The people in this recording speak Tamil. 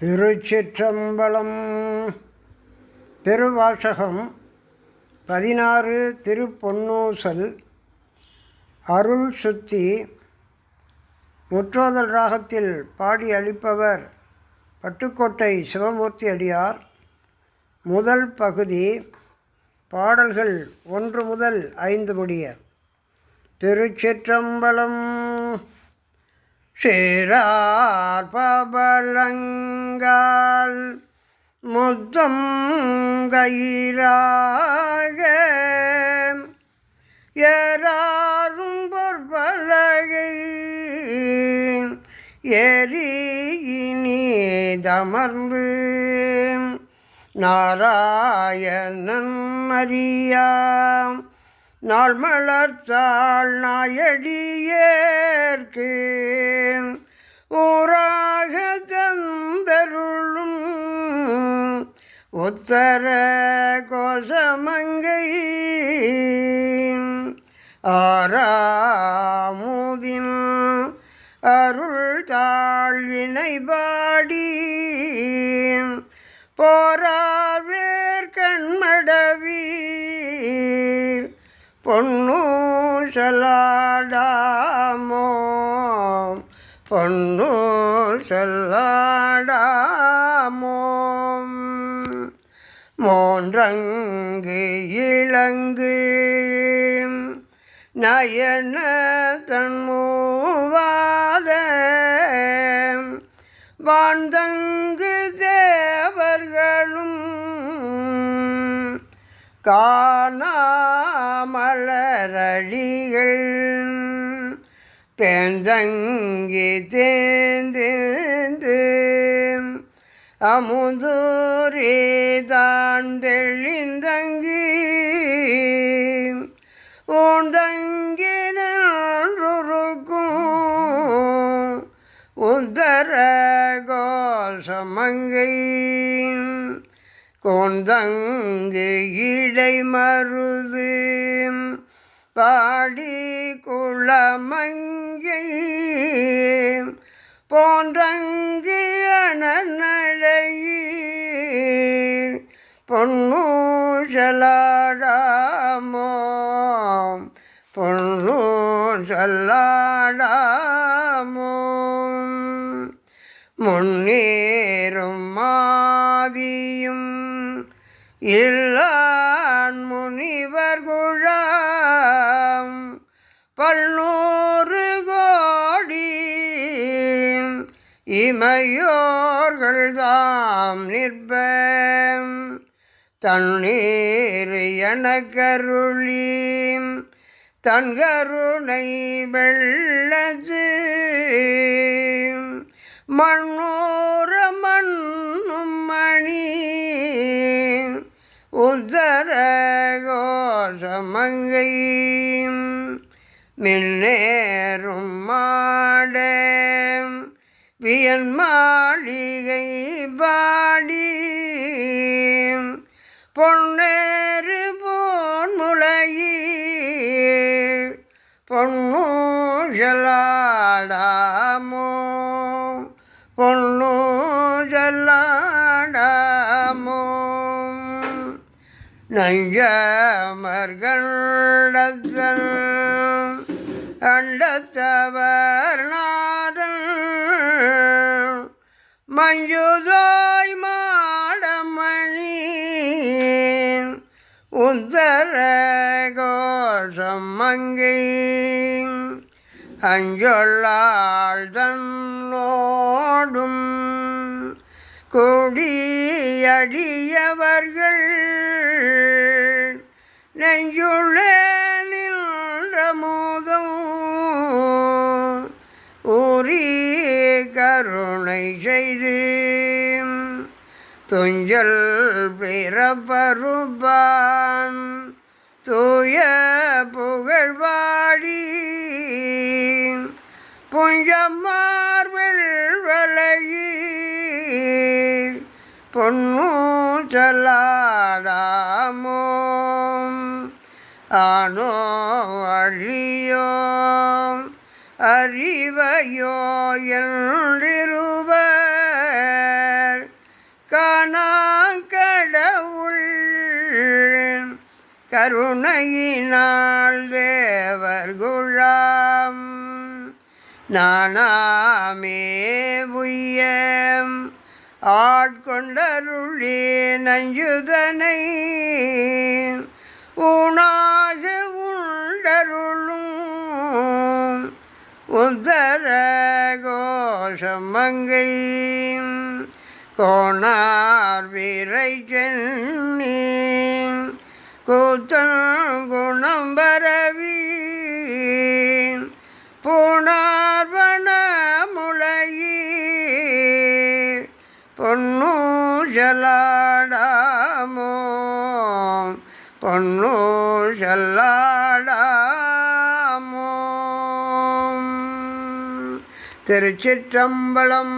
திருச்சிற்றம்பலம். திருவாசகம் பதினாறு திருப்பொன்னூசல். அருள் சுத்தி. முற்றோதல் ராகத்தில் பாடி அளிப்பவர் பட்டுக்கோட்டை சிவமூர்த்தி அடியார். முதல் பகுதி பாடல்கள் ஒன்று முதல் ஐந்து முடிய. திருச்சிற்றம்பலம். சேரார் பபலங்கால் முத்தம் கயிறாக. ஏறாரும் பொற்பலகை எரியினீதமர்ந்து நாராயணன் அறியாம் நாள் மலர்த்தாள் நாயடியேற்கு. ஊராக உத்தர கோஷமங்கை ஆறாமுதின் அருள் தாழ்வினை பாடி போரார் வேர் கண்மடவீர் பொன்னூசலாடாமோ பொன்னூசலாடாமோ மோன்றங்கு இளங்கு. நயன தன்மூவாத வாழ்ந்தங்கு தேவர்களும் காணாமலரடிகள் தேந்தங்கி தேந்தே அமுதூரே தாண்டெளிந்தங்கி ஊண்டங்கி நின்றுருக்கும் உத்தர கோஷமங்கை கொந்தங்கு இடை மருது பாடி குளமங்கை. பொன்னூசலாடாமோ சொல்லாடாமோ? முன்னேறும் மாதியும் இல்லான் முனிவர் குழாம் பல்நூறு கோடி இமையோர்கள் தாம் நிற்ப தண்ணீர் எனக்கருளி. தன்கருணை வெள்ளது மண்ணோர மண்ணும் மணி. உதர கோஷமங்கை. மின்னேறும் மாட. வியன் மாளிகை. பொன்னூழலாடாமோ? பொன்னூழலாடாமோ? நஞ்சமர்கள்டத்தன் அண்டத்தவர் நாதன் மஞ்சுதாய் மாடமணி உத்தர கோஷம் மங்கை. அஞ்சொல்லாள் தன்னோடும் கொடியடியவர்கள். நெஞ்சுள்ள நின்ற மோதம் உரி கருணை செய்து. துஞ்சல் பிறப்பருப்பான் தூய புகழ்வாடி. புஞ்சமார்பில் வலையீர் பொன்னூச்சலாடாமோ ஆனோ அழியோ. அறிவையோ என்றிரு கருணையினால் தேவர் குழாம் நானாமே உய்யம். ஆட்கொண்டருளே நஞ்சுதனை. உணாக உண்டருளும். உத்தர கோஷமங்கை கோணார் வீரை சென்னி கூத்தன் குணம் பரவி புணர்வன முளையீர். பொன்னூஜலாடாமோ பொன்னூசலாடாமோ திருச்சிற்றம்பலம்